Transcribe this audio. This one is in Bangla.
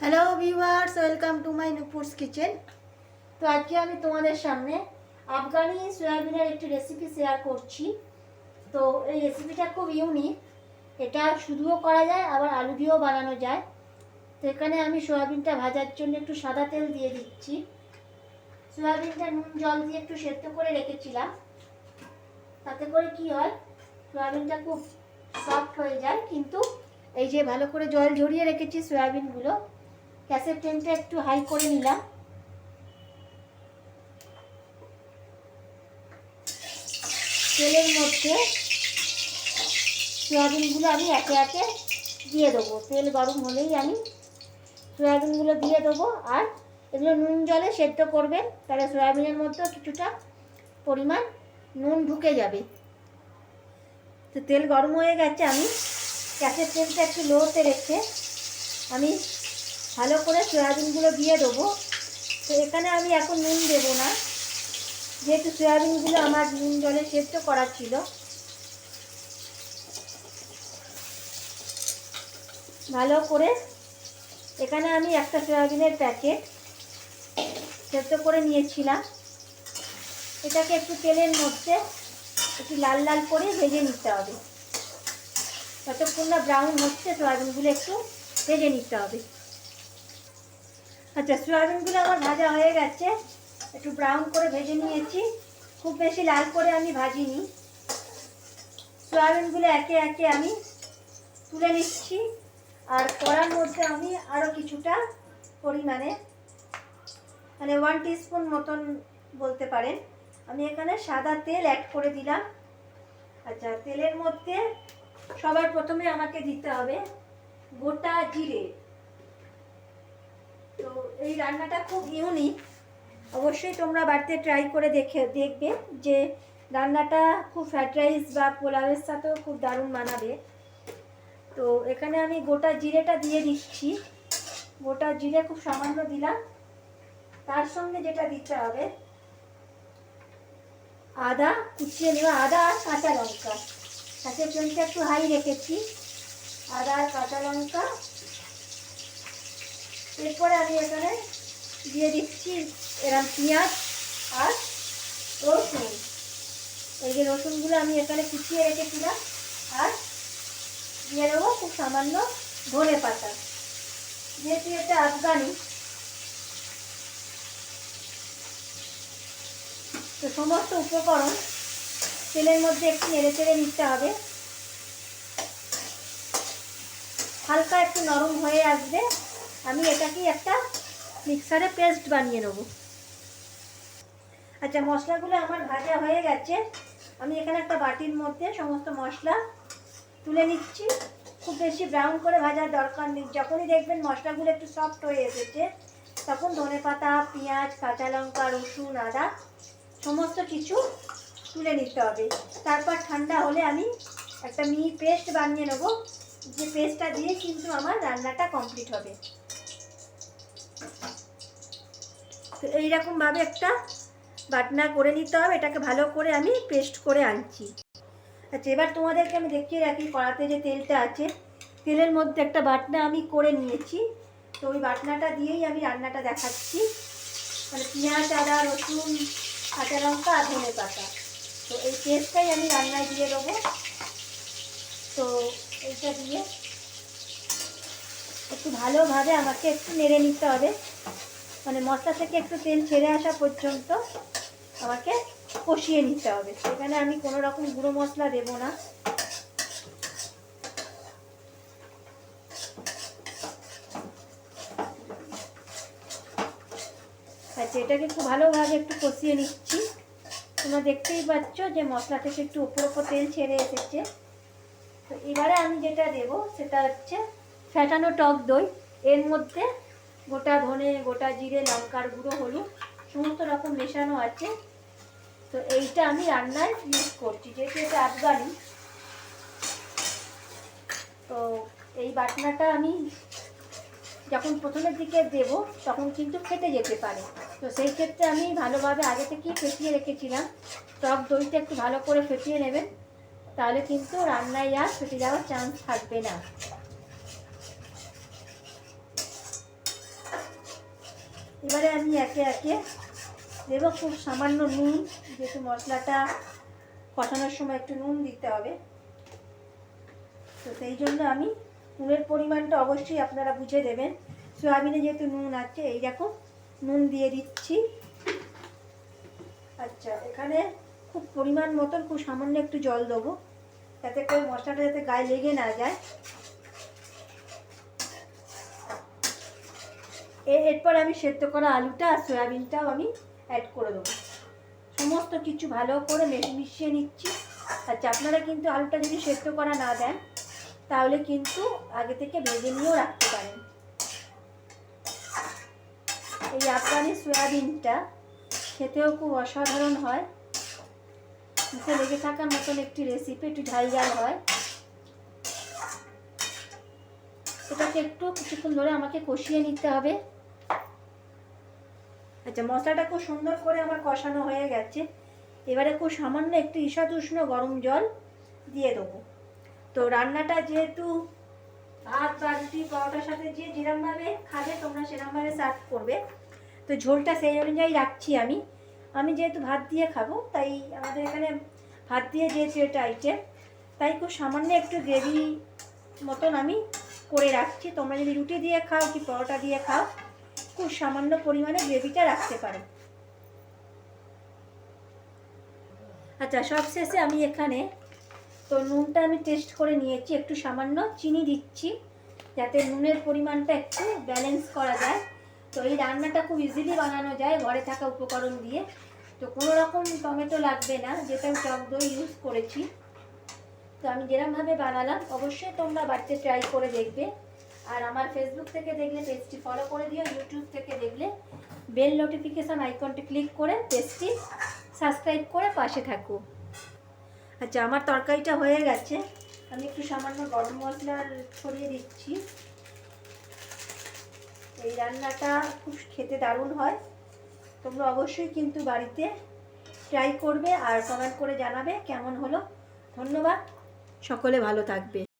Hello viewers welcome to my Nupur's kitchen তো আজকে আমি তোমাদের সামনে আফগানি সয়াবিনের একটি রেসিপি শেয়ার করছি। তো এই রেসিপিটা খুব ইউনিক এটা শুধুও করা যায়, আবার আলু দিয়েও বানানো যায়। তো এখানে আমি সয়াবিনটা ভাজার জন্য একটু সাদা তেল দিয়ে দিচ্ছি। সয়াবিনটা নুন, জল দিয়ে একটু সেদ্ধ করে রেখেছিলাম। তাতে করে কি হয়, সয়াবিনটা খুব সফট হয়ে যায়, কিন্তু এই যে ভালো করে জল ঝরিয়ে রেখেছি সয়াবিনগুলো গ্যাসের ফ্লেমটা একটু হাই করে নিলাম। তেলের মধ্যে সয়াবিনগুলো আমি একে একে দিয়ে দেবো। তেল গরম হলেই আমি সয়াবিনগুলো দিয়ে দেবো। আর এগুলো নুন জলে সেদ্ধ করবেন, তাহলে সয়াবিনের মধ্যে কিছুটা পরিমাণ নুন ঢুকে যাবে। তো তেল গরম হয়ে গেছে, আমি গ্যাসের তেলটা একটু লোতে রেখে আমি ভালো করে সয়াবিনগুলো দিয়ে দেবো। তো এখানে আমি এখন নুন দেবো না। যেহেতু সয়াবিনগুলো আমার নুন জলে সেদ্ধ করা ছিল। ভালো করে এখানে আমি একটা সয়াবিনের প্যাকেট সেদ্ধ করে নিয়েছিলাম। এটাকে একটু তেলের মধ্যে একটু লাল লাল করে ভেজে নিতে হবে। যতক্ষণ না ব্রাউন হচ্ছে, সয়াবিনগুলো একটু ভেজে নিতে হবে। আচ্ছা সয়াবিনগুলো আমার ভাজা হয়ে গেছে। একটু ব্রাউন করে ভেজে নিয়েছি। খুব বেশি লাল করে আমি ভাজিনি। সয়াবিনগুলো একে একে আমি তুলে নিচ্ছি। আর কড়ার মধ্যে আমি আরও কিছুটা পরিমাণে মানে ওয়ান টিস্পুন মতন বলতে পারেন। আমি এখানে সাদা তেল অ্যাড করে দিলাম। আচ্ছা তেলের মধ্যে সবার প্রথমে আমাকে দিতে হবে গোটা জিরে। তো এই রান্নাটা খুব ইউনিক অবশ্যই তোমরা বাড়িতে ট্রাই করে দেখে, দেখবে যে রান্নাটা খুব ফ্রাইড রাইস বা পোলাওয়ের সাথেও খুব দারুণ মানাবে। তো এখানে আমি গোটা জিরেটা দিয়ে দিচ্ছি। গোটা জিরে খুব সামান্য দিলাম। তার সঙ্গে যেটা দিতে হবে, আদা কুচিয়ে নেওয়া আদা আর কাঁচা লঙ্কা। কাঁচা ফ্লেমটা একটু হাই রেখেছি। আদা আর কাঁচা লঙ্কা এরপরে আমি এখানে দিয়ে দিচ্ছি এরম পেঁয়াজ আর রসুন। এই যে রসুনগুলো আমি এখানে কুচিয়ে রেখেছিলাম আর দিয়ে দেবো খুব সামান্য ধনে পাতা। যেহেতু এটা আফগানি, তো সমস্ত উপকরণ তেলের মধ্যে একটু নেড়ে চেড়ে নিতে হবে। হালকা একটু নরম হয়ে আসবে। আমি এটাকে একটা মিক্সারে পেস্ট বানিয়ে নেব। আচ্ছা মশলাগুলো আমার ভাজা হয়ে গেছে। আমি এখানে একটা বাটির মধ্যে সমস্ত মশলা তুলে নিচ্ছি। খুব বেশি ব্রাউন করে ভাজার দরকার নেই। যখনই দেখবেন মশলাগুলো একটু সফট হয়ে এসেছে, তখন ধনে পাতা, পেঁয়াজ, কাঁচা লঙ্কা, রসুন, আদা, সমস্ত কিছু তুলে নিতে হবে। তারপর ঠান্ডা হলে আমি একটা মিহি পেস্ট বানিয়ে নেব। যে পেস্টটা দিয়ে কিন্তু আমার রান্নাটা কমপ্লিট হবে। তো এইরকমভাবে একটা বাটনা করে নিতে হবে। এটাকে ভালো করে আমি পেস্ট করে আনছি। আচ্ছা এবার তোমাদেরকে আমি দেখিয়ে রাখি কড়াতে যে তেলটা আছে। তেলের মধ্যে একটা বাটনা আমি করে নিয়েছি। তো ওই বাটনাটা দিয়েই আমি রান্নাটা দেখাচ্ছি। মানে পেঁয়াজ, আদা, রসুন, কাঁচা লঙ্কা আর ধনে পাতা। তো এই পেস্টটাই আমি রান্নায় দিয়ে দেবো। তো এইটা দিয়ে একটু ভালোভাবে আমাকে একটু নেড়ে নিতে হবে। মানে মশলা থেকে একটু তেল ছেড়ে আসা পর্যন্ত আমাকে কষিয়ে নিতে হবে। সেখানে আমি কোনো রকম গুঁড়ো মশলা দেবো না। আচ্ছা এটাকে খুব ভালোভাবে একটু কষিয়ে নিচ্ছি। তোমরা দেখতেই পাচ্ছ যে মশলা থেকে একটু ওপর ওপর তেল ছেড়ে এসেছে। তো এবারে আমি যেটা দেব সেটা হচ্ছে ফ্যাটানো টক দই, এর মধ্যে গোটা ধনে, গোটা জিরে, লঙ্কার গুঁড়ো, হলুদ, সমস্ত রকম মেশানো আছে। তো এইটা আমি রান্নায় ইউজ করছি, যেহেতু এটা আফগানি। তো এই বাটনাটা আমি যখন প্রথমের দিকে দেব, তখন কিন্তু ফেটে যেতে পারে। তো সেই ক্ষেত্রে আমি ভালোভাবে আগে থেকেই ফেটিয়ে রেখেছিলাম। টক দইটা একটু ভালো করে ফেটিয়ে নেবেন, তাহলে কিন্তু রান্নায় আর ফেটে যাওয়ার চান্স থাকবে না। এবারে আমি একে একে দেবো। খুব সামান্য নুন, যেহেতু মশলাটা কষানোর সময় একটু নুন দিতে হবে। তো সেই জন্য আমি নুনের পরিমাণটা অবশ্যই আপনারা বুঝে দেবেন। সয়াবিনে যেহেতু নুন আছে, এই রকম নুন দিয়ে দিচ্ছি। আচ্ছা এখানে খুব পরিমাণ মতন, খুব সামান্য একটু জল দেবো। যাতে করে মশলাটা যাতে গায়ে লেগে না যায়। এরপর আমি সেদ্ধ করা আলুটা আর সয়াবিনটাও আমি অ্যাড করে দেবো। সমস্ত কিছু ভালো করে মেশ- মিশিয়ে নিচ্ছি। আচ্ছা আপনারা কিন্তু আলুটা যদি সেদ্ধ করা না দেন, তাহলে কিন্তু আগে থেকে ভেজে নিয়েও রাখতে পারেন। এই আফগানি সয়াবিনটা খেতেও খুব অসাধারণ হয়। মুখে লেগে থাকার মতন একটি রেসিপি একটু ঝাল ঝাল হয়। এটাকে একটু কিছুক্ষণ ধরে আমাকে কষিয়ে নিতে হবে। আচ্ছা মশলাটা খুব সুন্দর করে আমার কষানো হয়ে গেছে। এবারে খুব সামান্য একটু ঈষৎ উষ্ণ গরম জল দিয়ে দেবো। তো রান্নাটা যেহেতু ভাত রুটি পরোটার সাথে যে যেরমভাবে খাবে, তোমরা সেরমভাবে সার্ভ করবে। তো ঝোলটা সেই অনুযায়ী রাখছি আমি। আমি যেহেতু ভাত দিয়ে খাব, তাই আমাদের এখানে ভাত দিয়ে যেহেতু এটা আইটেম তাই খুব সামান্য একটু গ্রেভি মতন আমি করে রাখছি। তোমরা যদি রুটি দিয়ে খাও কি পরোটা দিয়ে খাও খুব সামান্য পরিমাণে গ্রেভিটা রাখতে পারো। আচ্ছা সবশেষে আমি এখানে তো নুনটা আমি টেস্ট করে নিয়েছি। একটু সামান্য চিনি দিচ্ছি যাতে নুনের পরিমাণটা একটু ব্যালেন্স করা যায়। তো এই রান্নাটা খুব ইজিলি বানানো যায় ঘরে থাকা উপকরণ দিয়ে। তো কোনো রকম টমেটো লাগবে না, যেটা আমি টক দই ইউজ করেছি। তো আমি যেরমভাবে বানালাম, অবশ্যই তোমরা বাড়িতে ট্রাই করে দেখবে। আর আমার ফেসবুক থেকে দেখলে পেজটি ফলো করে দিও ইউটিউব থেকে দেখলে বেল নোটিফিকেশান আইকনটি ক্লিক করে পেজটি সাবস্ক্রাইব করে পাশে থাকো। আচ্ছা আমার তরকারিটা হয়ে গেছে। আমি একটু সামান্য গরম মশলা ছড়িয়ে দিচ্ছি। এই রান্নাটা খুব খেতে দারুণ হয়। তোমরা অবশ্যই কিন্তু বাড়িতে ট্রাই করবে আর কমেন্ট করে জানাবে কেমন হলো। ধন্যবাদ। সকলে ভালো থাকবে।